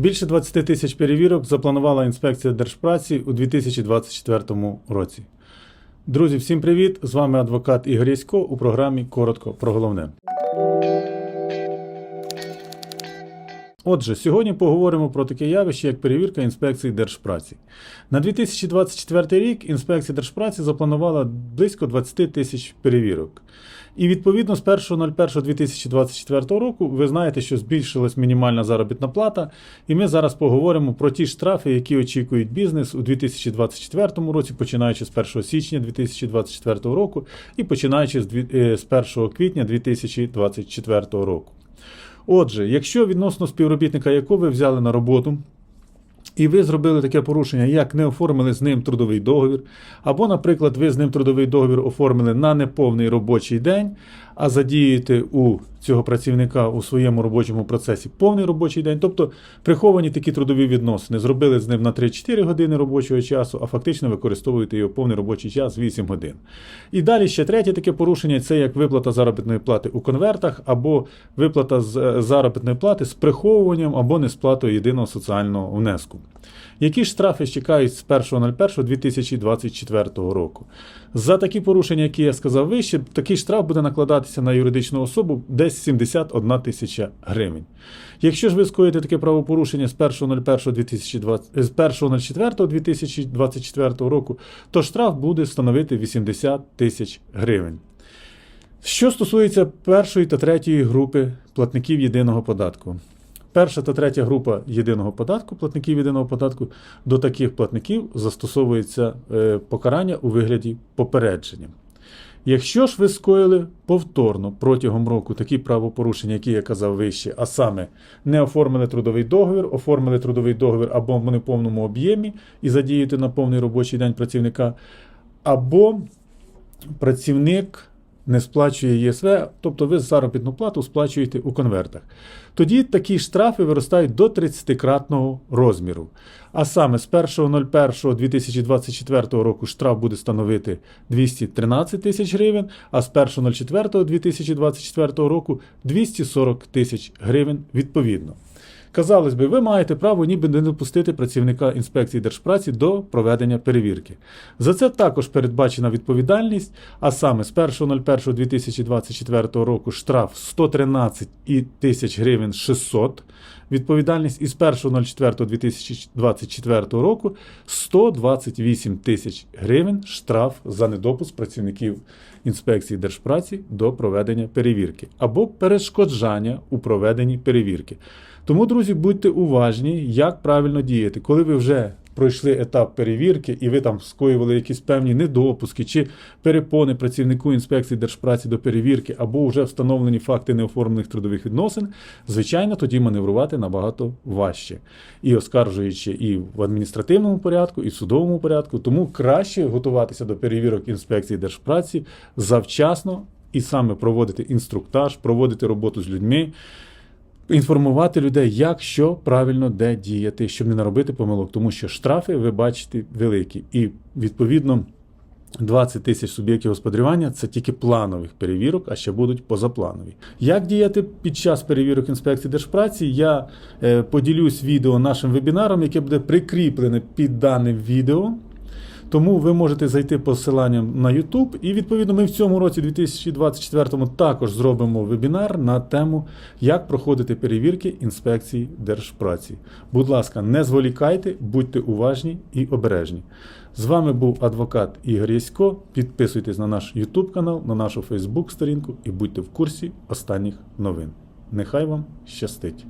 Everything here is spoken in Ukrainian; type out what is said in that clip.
Більше 20 тисяч перевірок запланувала інспекція Держпраці у 2024 році. Друзі, всім привіт! З вами адвокат Ігор Ясько у програмі Коротко про головне. Отже, сьогодні поговоримо про таке явище, як перевірка інспекції Держпраці. На 2024 рік інспекція Держпраці запланувала близько 20 тисяч перевірок. І відповідно з 1.01.2024 року ви знаєте, що збільшилась мінімальна заробітна плата, і ми зараз поговоримо про ті штрафи, які очікують бізнес у 2024 році, починаючи з 1 січня 2024 року і починаючи з е, з 1 квітня 2024 року. Отже, якщо відносно співробітника, якого ви взяли на роботу, і ви зробили таке порушення, як не оформили з ним трудовий договір, або, наприклад, ви з ним трудовий договір оформили на неповний робочий день, а задієте у цього працівника у своєму робочому процесі повний робочий день, тобто приховані такі трудові відносини, зробили з ним на 3-4 години робочого часу, а фактично використовуєте його повний робочий час 8 годин. І далі ще третє таке порушення це як виплата заробітної плати у конвертах, або виплата з е, заробітної плати з приховуванням або несплатою єдиного соціального внеску. Які ж штрафи чекають з 1.01.2024 року? За такі порушення, які я сказав вище, такий штраф буде накладатися на юридичну особу десь 71 тисяча гривень. Якщо ж ви скоїте таке правопорушення з 1.01.2020 е, з 1.04.2024 року, то штраф буде становити 80 тисяч гривень. Що стосується першої та третьої групи платників єдиного податку. Перша та третя група єдиного податку, платників єдиного податку, до таких платників застосовується е, покарання у вигляді попередження. Якщо ж ви скоїли повторно протягом року такі правопорушення, які я казав вище, а саме не оформили трудовий договір, оформили трудовий договір або в неповному об'ємі і задієте на повний робочий день працівника, або працівник не сплачує єСВ, тобто ви заробітну плату сплачуєте у конвертах. Тоді такі штрафи виростають до 30-кратного розміру. А саме з 1.01.2024 року штраф буде становити 213 тисяч гривень, а з 1.04.2024 року 240 тисяч гривень відповідно. Казалось би, ви маєте право ніби не допустити працівника інспекції держпраці до проведення перевірки. За це також передбачена відповідальність, а саме з 1.01.2024 року штраф 113 і тисяч гривень 600, відповідальність із 1.04.2024 року 128 тисяч гривень штраф за недопуск працівників інспекції держпраці до проведення перевірки або перешкоджання у проведенні перевірки. Тому, друзі, будьте уважні, як правильно діяти, коли ви вже пройшли етап перевірки і ви там скоювали якісь певні недопуски чи перепони працівнику інспекції держпраці до перевірки, або вже встановлені факти неоформлених трудових відносин, звичайно, тоді маневрувати набагато важче. І оскаржуючи і в адміністративному порядку, і в судовому порядку. Тому краще готуватися до перевірок інспекції держпраці завчасно і саме проводити інструктаж, проводити роботу з людьми інформувати людей, як що правильно де діяти, щоб не наробити помилок, тому що штрафи, ви бачите, великі. І відповідно 20 тисяч суб'єктів господарювання це тільки планових перевірок, а ще будуть позапланові. Як діяти під час перевірок інспекції держпраці? Я е, поділюсь відео нашим вебінаром, яке буде прикріплене під даним відео. Тому ви можете зайти посиланням на YouTube, і відповідно ми в цьому році, 2024 також зробимо вебінар на тему, як проходити перевірки інспекції держпраці. Будь ласка, не зволікайте, будьте уважні і обережні. З вами був адвокат Ігор Ясько. Підписуйтесь на наш YouTube канал, на нашу Facebook сторінку і будьте в курсі останніх новин. Нехай вам щастить!